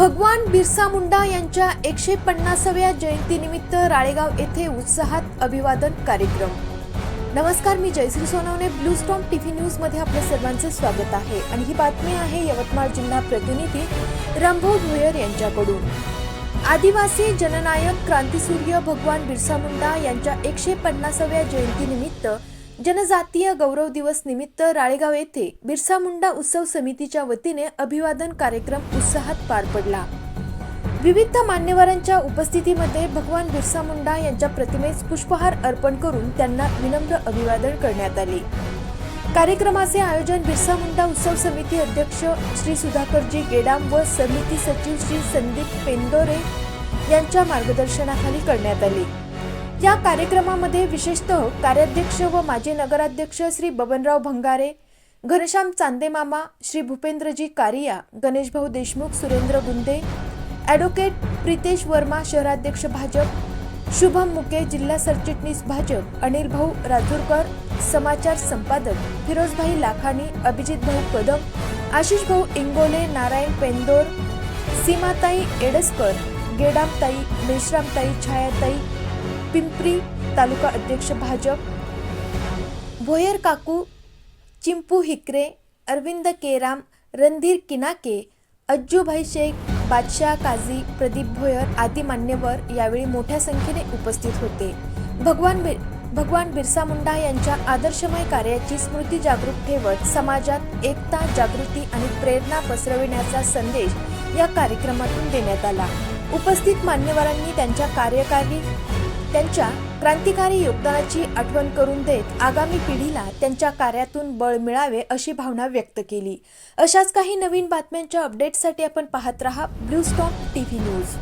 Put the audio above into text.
भगवान बिरसा मुंडा यांच्या एकशे पन्नासाव्या जयंतीनिमित्त राळेगाव येथे उत्साहात अभिवादन कार्यक्रम. नमस्कार मी Jayashri Sonawane. Blue storm TV न्यूजमध्ये आपल्या सर्वांचे स्वागत आहे. आणि ही बातमी आहे यवतमाळ जिल्हा प्रतिनिधी रंभो भुयर यांच्याकडून. आदिवासी जननायक क्रांतीसूर्य भगवान बिरसा मुंडा यांच्या एकशे पन्नासाव्या जयंतीनिमित्त जनजातीय गौरव दिवस निमित्त राळेगाव येथे बिरसा मुंडा उत्सव समितीच्या वतीने अभिवादन कार्यक्रम उत्साहात पार पडला. विविध मान्यवरांच्या उपस्थितीमध्ये भगवान बिरसा मुंडा यांच्या प्रतिमेस पुष्पहार अर्पण करून त्यांना विनम्र अभिवादन करण्यात आले. कार्यक्रमाचे आयोजन बिरसा मुंडा उत्सव समिती अध्यक्ष श्री सुधाकरजी गेडाम व समिती सचिव श्री संदीप पेंदोरे यांच्या मार्गदर्शनाखाली करण्यात आले. या कार्यक्रमामध्ये विशेषतः कार्याध्यक्ष व माजी नगराध्यक्ष श्री बबनराव भंगारे घनश्याम चांदेमामा श्री भूपेंद्रजी कारिया गणेशभाऊ देशमुख सुरेंद्र गुंदे ॲडव्होकेट प्रितेश वर्मा शहराध्यक्ष भाजप शुभम मुके जिल्हा सरचिटणीस भाजप अनिल भाऊ राजूरकर समाचार संपादक फिरोजभाई लाखानी अभिजित भाऊ कदम आशिष भाऊ इंगोले नारायण पेंदोर सीमाताई एडसकर गेडामताई मेश्रामताई छायाताई पिंपरी तालुका अध्यक्ष भाजप. भोयर काकू चिंपू हिकरे अरविंद केराम रणधीर किनाके अज्जूभाई शेख बादशाह काझी प्रदीप भोयर आदी मान्यवर यावेळी मोठ्या संख्येने उपस्थित होते. भगवान बिर भगवान बिरसा मुंडा यांच्या आदर्शमय कार्याची स्मृती जागरूक ठेवत समाजात एकता जागृती आणि प्रेरणा पसरविण्याचा संदेश या कार्यक्रमातून देण्यात आला. उपस्थित मान्यवरांनी त्यांच्या कार्यकारी त्यांच्या क्रांतिकारी योगदानाची आठवण करून देत आगामी पिढीला त्यांच्या कार्यातून बळ मिळावे अशी भावना व्यक्त केली. अशाच काही नवीन बातम्यांच्या अपडेटसाठी आपण पाहत रहा ब्लू स्टॉक टीव्ही न्यूज